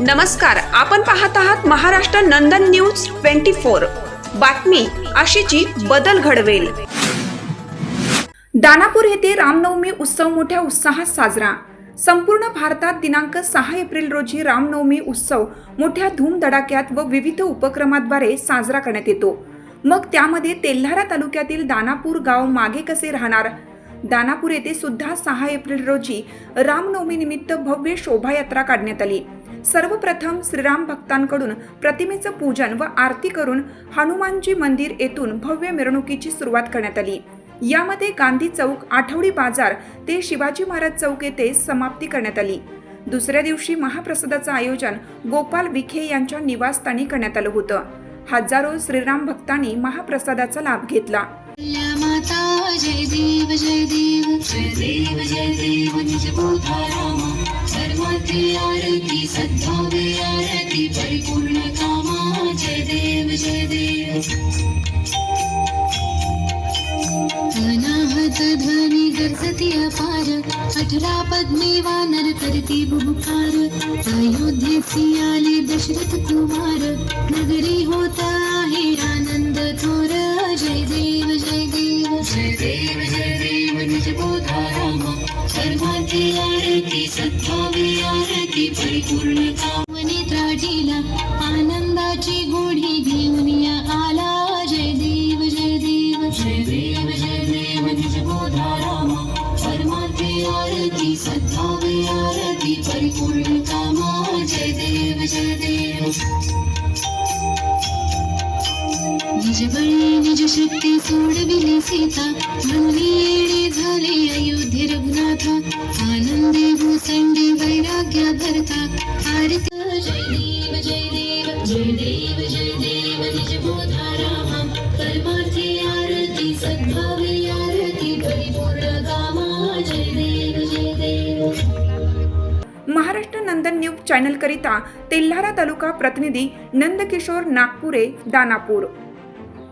नमस्कार आपण पाहत आहात Maharashtra Nandan news twenty four. बातमी अशीची बदल घडवेल. दानापूर येथे रामनवमी उत्सव मोठ्या उत्साहात साजरा. संपूर्ण भारतात दिनांक सहा एप्रिल रोजी रामनवमी उत्सव मोठ्या धूमधडाक्यात व विविध उपक्रमाद्वारे साजरा करण्यात येतो. मग त्यामध्ये तेल्हारा तालुक्यातील दानापूर गाव मागे कसे राहणार? दानापूर येथे सुद्धा सहा एप्रिल रोजी रामनवमीनिमित्त भव्य शोभायात्रा काढण्यात आली. सर्वप्रथम श्रीराम भक्तांकडून प्रतिमेचं पूजन व आरती करून हनुमानजी मंदिर येथून भव्य मिरवणुकीची सुरुवात करण्यात आली. यामध्ये गांधी चौक आठवडी बाजार ते शिवाजी महाराज चौक येथे समाप्ती करण्यात आली. दुसऱ्या दिवशी महाप्रसादाचं आयोजन गोपाल विखे यांच्या निवासस्थानी करण्यात आलं होतं. हजारो श्रीराम भक्तांनी महाप्रसादाचा लाभ घेतला. माता जय देव जय देव जय देव जय देव निज बोधा रामा सर्वांची आरती सद्भावे आरती परिपूर्ण कामा। जय देव जय देव अनाहत ध्वनी गर्जती अपार। अठरा पद्मे वानर करती बुभुकार। अयोध्ये आले दशरथ कुमार। नगरी होता देव जय देव निज बोधा रामा सर्वांची आरती सत्तावी आरती परिपूर्ण कामने त्राजीला आनंदाची गोडी घेऊन या आला जय देव जय देव जय देव जय देव निज बोधा रामा परमार्थी आरती सत्तावी आरती परिपूर्ण कामा जय देव जय देव. निज बळी निज शक्ती सोडविली सीता. म्हणून येणे झाले अयोध्ये रघुनाथा. आनंदे भूसंडे वैराग्य भरता. आरत जय देव जय देव जय देव जय देव निज आरती सद्भावे आरती परिपूर्ण कामा जय देव जय देव महाराष्ट्र नंदन न्यूज चॅनल करिता तेल्हारा तालुका प्रतिनिधी नंदकिशोर नागपुरे दानापूर.